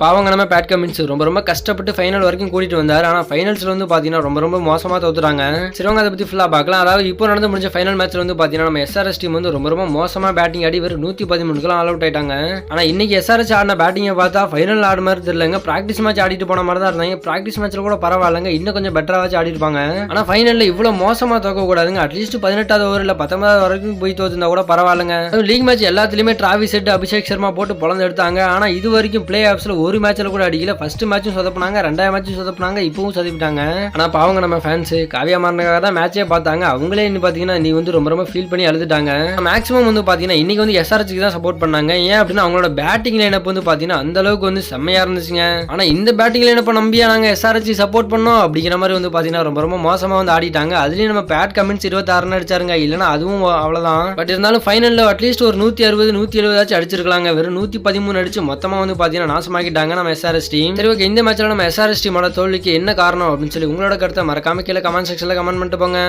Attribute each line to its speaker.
Speaker 1: பாவங்க நம்ம Pat Cummins ரொம்ப ரொம்ப கஷ்டப்பட்டு ஃபைனல் வரைக்கும் கூட்டிட்டு வந்தார். ஆனால் ஃபைனல்ஸ்ல வந்து பார்த்தீங்கன்னா ரொம்ப ரொம்ப மோசமாக தோத்துறாங்க சரி அதை பற்றி ஃபுல்லாக பார்க்கலாம். அதாவது இப்போ நடந்து முடிஞ்ச ஃபைனல் மேட்ச்ல வந்து பார்த்தீங்கன்னா நம்ம எஸ்ஆர்எஸ் டீம் வந்து ரொம்ப ரொம்ப மோசமாக பேட்டிங் ஆடி வெறும் நூற்றி பதிமூணுக்குலாம் ஆல் அவுட் ஆயிட்டாங்க. ஆனால் இன்னைக்கு எஸ்ஆர்எஸ் ஆடின பேட்டிங்கை பார்த்தா ஃபைனல் ஆடு மாதிரி தெரியலங்க. ப்ராக்டிஸ் மேட்ச் ஆடிட்டு போன மாதிரி தான் இருந்தாங்க. ப்ராக்டிஸ் மேட்ச்ல கூட பரவாயில்லைங்க. இன்னும் கொஞ்சம் பெட்டராக வச்சு ஆடி இருப்பாங்க ஆனால் ஃபைனலில் இவ்வளோ மோசமாக தோக்க கூடாதுங்க அட்லீஸ்ட் பதினெட்டாவது ஓவர் பத்தொன்பதாவது வரைக்கும் போய் தோத்துருந்தா கூட பரவாயில்லைங்க. லீக் மேட்ச் எல்லாத்துலேயுமே டிராவி செட் அபிஷேக் சர்மா போட்டு பொழந்து எடுத்தாங்க. ஆனால் இது வரைக்கும் பிளே ஆஃப்ஸ்ல ஒரு மேட்ச்ல கூட அடிக்கல. ஃபர்ஸ்ட் மேட்சும் சொதப்பினாங்க ரெண்டாவது மேட்சும் சொதப்பினாங்க இப்பவும் சொதப்பிட்டாங்க. ஆனா பாவங்க நம்ம ஃபேன்ஸ் காவியா மாறினக்காக தான் மேட்சே பார்த்தாங்க. அவங்களே இன்னும் பாத்தீங்கன்னா நீ வந்து ரொம்ப ரொம்ப ஃபீல் பண்ணி அழுதுட்டாங்க. மேக்ஸிமம் வந்து பாத்தீங்கன்னா இன்னைக்கு வந்து எஸ்ஆர்ஹெச்க்கு தான் சப்போர்ட் பண்ணாங்க. ஏன் அப்படின்னா அவங்களோட பேட்டிங் லைனப் வந்து பாத்தீங்கன்னா அந்த அளவுக்கு வந்து செம்மையா இருந்துச்சுங்க. ஆனா இந்த பேட்டிங் லைனப்ப நம்பியா நாங்க எஸ்ஆர்ஹெச் சப்போர்ட் பண்ணோம் அப்படிங்கிற மாதிரி வந்து பாத்தீங்கன்னா ரொம்ப ரொம்ப மோசமா வந்து ஆடிட்டாங்க. அதுலயும் நம்ம பேட் கமெண்ட்ஸ் இருபத்தாறுன்னு அடிச்சாருங்க. இல்லைனா அதுவும் அவ்வளவுதான். பட் இருந்தாலும் ஃபைனல்ல அட்லீஸ்ட் ஒரு நூத்தி அறுபது நூத்தி எழுபதாச்சும் அடிச்சிருக்கலாங்க. வெறும் நூத்தி பதிமூணு அடிச்சு மொத்தமா வந்து பாத்தீங்கன்னா நாசமாக்கிட்டாங்க நம்ம எஸ்ஆர்எஸ் டீம் சரி ஓகே இந்த மேட்ச்ல நம்ம எஸ்ஆர்எஸ் டீமோட தோல்விக்கு என்ன காரணம் அப்படின்னு சொல்லி உங்களோட கருத்தை மறக்காம கீழே கமெண்ட் செக்ஷன்ல கமெண்ட் பண்ணிட்டு போங்க.